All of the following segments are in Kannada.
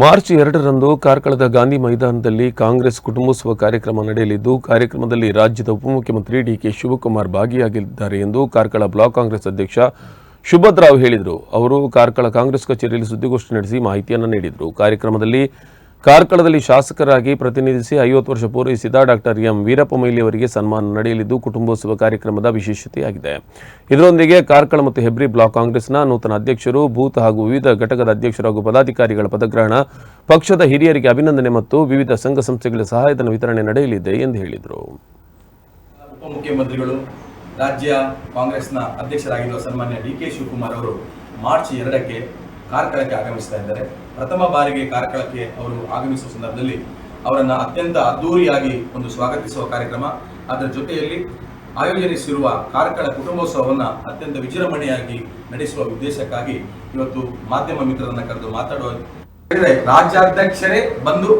ಮಾರ್ಚ್ ಎರಡರಂದು ಕಾರ್ಕಳದ ಗಾಂಧಿ ಮೈದಾನದಲ್ಲಿ ಕಾಂಗ್ರೆಸ್ ಕುಟುಂಬೋತ್ಸವ ಕಾರ್ಯಕ್ರಮ ನಡೆಯಲಿದ್ದು, ಕಾರ್ಯಕ್ರಮದಲ್ಲಿ ರಾಜ್ಯದ ಉಪಮುಖ್ಯಮಂತ್ರಿ ಡಿಕೆ ಶಿವಕುಮಾರ್ ಭಾಗಿಯಾಗಲಿದ್ದಾರೆ ಎಂದು ಕಾರ್ಕಳ ಬ್ಲಾಕ್ ಕಾಂಗ್ರೆಸ್ ಅಧ್ಯಕ್ಷ ಶುಭದ್ರಾವ್ ಹೇಳಿದರು. ಅವರು ಕಾರ್ಕಳ ಕಾಂಗ್ರೆಸ್ ಕಚೇರಿಯಲ್ಲಿ ಸುದ್ದಿಗೋಷ್ಠಿ ನಡೆಸಿ ಮಾಹಿತಿಯನ್ನು ನೀಡಿದರು. ಕಾರ್ಯಕ್ರಮದಲ್ಲಿ ಕಾರ್ಕಳದಲ್ಲಿ ಶಾಸಕರಾಗಿ ಪ್ರತಿನಿಧಿಸಿ ಐವತ್ತು ವರ್ಷ ಪೂರೈಸಿದ ಡಾಕ್ಟರ್ ಎಂ ವೀರಪ್ಪ ಮೊಯ್ಲಿ ಅವರಿಗೆ ಸನ್ಮಾನ ನಡೆಯಲಿದ್ದು ಕುಟುಂಬೋತ್ಸವ ಕಾರ್ಯಕ್ರಮದ ವಿಶೇಷತೆಯಾಗಿದೆ. ಇದರೊಂದಿಗೆ ಕಾರ್ಕಳ ಮತ್ತು ಹೆಬ್ರಿ ಬ್ಲಾಕ್ ಕಾಂಗ್ರೆಸ್ನ ನೂತನ ಅಧ್ಯಕ್ಷರು, ಬೂತ್ ಹಾಗೂ ವಿವಿಧ ಘಟಕದ ಅಧ್ಯಕ್ಷರು ಹಾಗೂ ಪದಾಧಿಕಾರಿಗಳ ಪದಗ್ರಹಣ, ಪಕ್ಷದ ಹಿರಿಯರಿಗೆ ಅಭಿನಂದನೆ ಮತ್ತು ವಿವಿಧ ಸಂಘ ಸಂಸ್ಥೆಗಳ ಸಹಾಯಧನ ವಿತರಣೆ ನಡೆಯಲಿದೆ ಎಂದು ಹೇಳಿದರು. ಉಪಮುಖ್ಯಮಂತ್ರಿಗಳು, ರಾಜ್ಯ ಕಾಂಗ್ರೆಸ್ನ ಅಧ್ಯಕ್ಷರಾಗಿರುವ ಸನ್ಮಾನ್ಯ ಡಿ ಕೆ ಶಿವಕುಮಾರ್ ಅವರು ಮಾರ್ಚ್ ಎರಡಕ್ಕೆ ಕಾರ್ಕಳಕ್ಕೆ ಆಗಮಿಸ್ತಾ ಇದ್ದಾರೆ. ಪ್ರಥಮ ಬಾರಿಗೆ ಕಾರ್ಕಳಕ್ಕೆ ಅವರು ಆಗಮಿಸುವ ಸಂದರ್ಭದಲ್ಲಿ ಅವರನ್ನು ಅತ್ಯಂತ ಅದ್ಧೂರಿಯಾಗಿ ಒಂದು ಸ್ವಾಗತಿಸುವ ಕಾರ್ಯಕ್ರಮ. ಅದರ ಜೊತೆಯಲ್ಲಿ ಆಯೋಜನಿಸಿರುವ ಕಾರ್ಕಳ ಕುಟುಂಬೋತ್ಸವವನ್ನು ಅತ್ಯಂತ ವಿಜೃಂಭಣೆಯಾಗಿ ನಡೆಸುವ ಉದ್ದೇಶಕ್ಕಾಗಿ ಇವತ್ತು ಮಾಧ್ಯಮ ಮಿತ್ರರನ್ನು ಕರೆದು ಮಾತಾಡುವ ರಾಜ್ಯಾಧ್ಯಕ್ಷರೇ ಬಂದು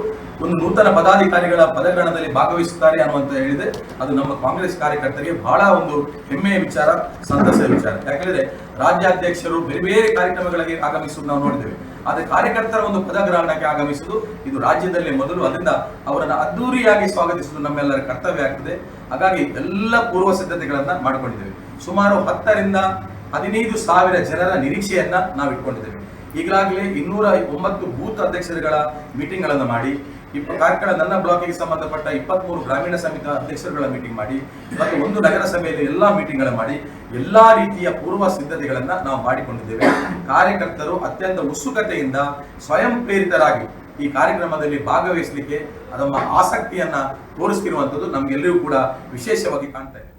ಒಂದು ನೂತನ ಪದಾಧಿಕಾರಿಗಳ ಪದಗ್ರಹಣದಲ್ಲಿ ಭಾಗವಹಿಸುತ್ತಾರೆ ಅನ್ನುವಂತ ಹೇಳಿದೆ. ಅದು ನಮ್ಮ ಕಾಂಗ್ರೆಸ್ ಕಾರ್ಯಕರ್ತರಿಗೆ ಬಹಳ ಒಂದು ಹೆಮ್ಮೆಯ ವಿಚಾರ, ಸಂತಸದ ವಿಚಾರ. ಯಾಕಂದ್ರೆ ರಾಜ್ಯಾಧ್ಯಕ್ಷರು ಬೇರೆ ಬೇರೆ ಕಾರ್ಯಕ್ರಮಗಳಿಗೆ ಆಗಮಿಸುವುದು ನಾವು ನೋಡಿದ್ದೇವೆ. ಆದ್ರೆ ಕಾರ್ಯಕರ್ತರ ಒಂದು ಪದಗ್ರಹಣಕ್ಕೆ ಆಗಮಿಸುವುದು ಇದು ರಾಜ್ಯದಲ್ಲೇ ಮೊದಲು. ಅದರಿಂದ ಅವರನ್ನು ಅದ್ದೂರಿಯಾಗಿ ಸ್ವಾಗತಿಸುವುದು ನಮ್ಮೆಲ್ಲರ ಕರ್ತವ್ಯ ಆಗ್ತದೆ. ಹಾಗಾಗಿ ಎಲ್ಲ ಪೂರ್ವ ಸಿದ್ಧತೆಗಳನ್ನ ಮಾಡಿಕೊಂಡಿದ್ದೇವೆ. ಸುಮಾರು ಹತ್ತರಿಂದ ಹದಿನೈದು ಸಾವಿರ ಜನರ ನಿರೀಕ್ಷೆಯನ್ನ ನಾವು ಇಟ್ಕೊಂಡಿದ್ದೇವೆ ಈಗಾಗಲೇ ಇನ್ನೂರ ಒಂಬತ್ತು ಬೂತ್ ಅಧ್ಯಕ್ಷರುಗಳ ಮೀಟಿಂಗ್ಗಳನ್ನು ಮಾಡಿ ಇಪ್ಪ ಕಾರ್ಕಳ ನನ್ನ ಬ್ಲಾಕಿಗೆ ಸಂಬಂಧಪಟ್ಟ ಇಪ್ಪತ್ಮೂರು ಗ್ರಾಮೀಣ ಸಮಿತಿ ಅಧ್ಯಕ್ಷರುಗಳ ಮೀಟಿಂಗ್ ಮಾಡಿ, ಮತ್ತು ಒಂದು ನಗರಸಭೆಯಲ್ಲಿ ಎಲ್ಲಾ ಮೀಟಿಂಗ್ಗಳ ಮಾಡಿ, ಎಲ್ಲಾ ರೀತಿಯ ಪೂರ್ವ ಸಿದ್ಧತೆಗಳನ್ನ ನಾವು ಮಾಡಿಕೊಂಡಿದ್ದೇವೆ. ಕಾರ್ಯಕರ್ತರು ಅತ್ಯಂತ ಉತ್ಸುಕತೆಯಿಂದ ಸ್ವಯಂ ಪ್ರೇರಿತರಾಗಿ ಈ ಕಾರ್ಯಕ್ರಮದಲ್ಲಿ ಭಾಗವಹಿಸಲಿಕ್ಕೆ ನಮ್ಮ ಆಸಕ್ತಿಯನ್ನ ತೋರಿಸ್ತಿರುವಂತದ್ದು ನಮಗೆಲ್ಲರಿಗೂ ಕೂಡ ವಿಶೇಷವಾಗಿ ಕಾಣ್ತಾ ಇದೆ.